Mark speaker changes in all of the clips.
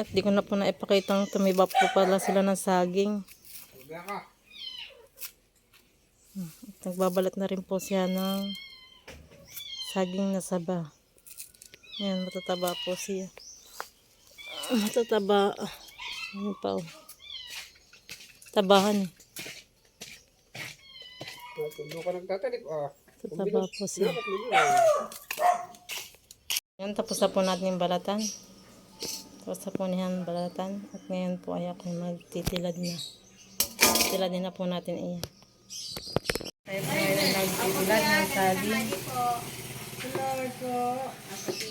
Speaker 1: At di ko na po naipakitang tumiba po pala sila ng saging. At nagbabalat na rin po siya ng saging na saba. Ayan, matataba po siya. Matataba. Ano pa oh. Tabahan eh.
Speaker 2: Doon ka nagtatalip, ah.
Speaker 1: Tataba po siya.
Speaker 2: Dapat mo yun.
Speaker 1: Yan, tapos na po natin yung balatan. Tapos na po niyan balatan. At ngayon po ay ako magtitilad na. Tiladin na po natin iyan. Tayo po ngayon nagtitilad ng saging.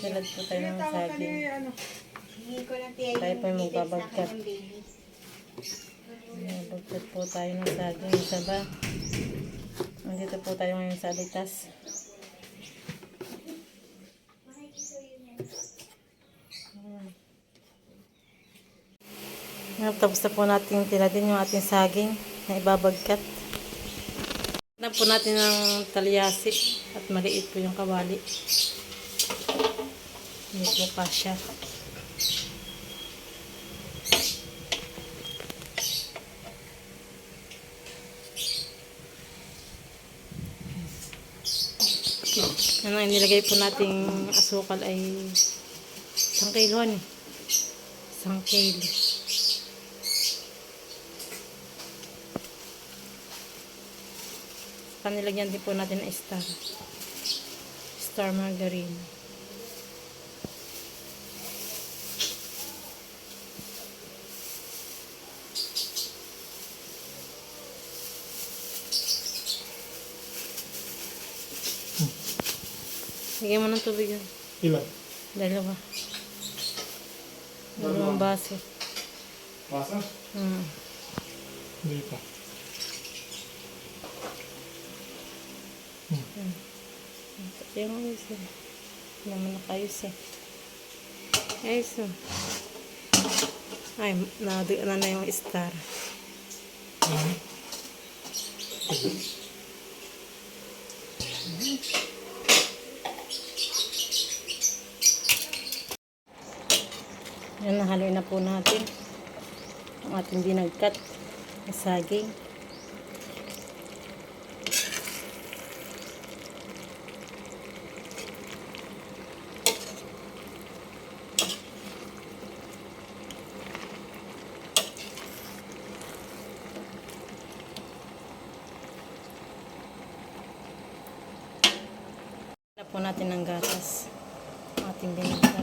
Speaker 1: Tilad po tayo ng saging. Tayo po yung magbabagkat. Magbagkat po tayo ng saging. Isa ba? Nandito po tayo ngayon sa alitas. Ngayon, tapos na po natin tiladin yung ating saging na ibabagkat. Na po natin ng talyasi at maliit po yung kawali. Hindi po kasya. Ano ang nilagay po nating asukal ay isang kiloan eh. Isang kilo. Panilagyan din po natin ng star. Star margarine. Lagyan mo ng tubig yun.
Speaker 2: Ilan?
Speaker 1: Dalawa. Dalawang baso.
Speaker 2: Masa?
Speaker 1: Hmm.
Speaker 2: Hindi pa.
Speaker 1: Yung ayos eh. Naman nakayos eh. Ayos oh. Ay, naduan na yung star. Yan, nahaloy na po natin ang ating binagkat na saging. Po natin ng gatas. Ating ito?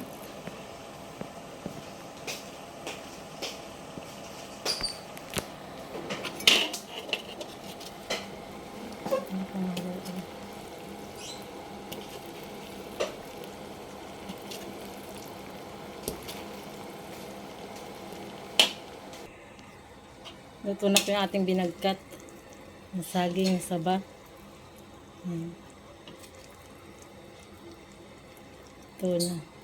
Speaker 1: Luto na po yung ating binagkat. Ang saging saba. Ayan. Ito.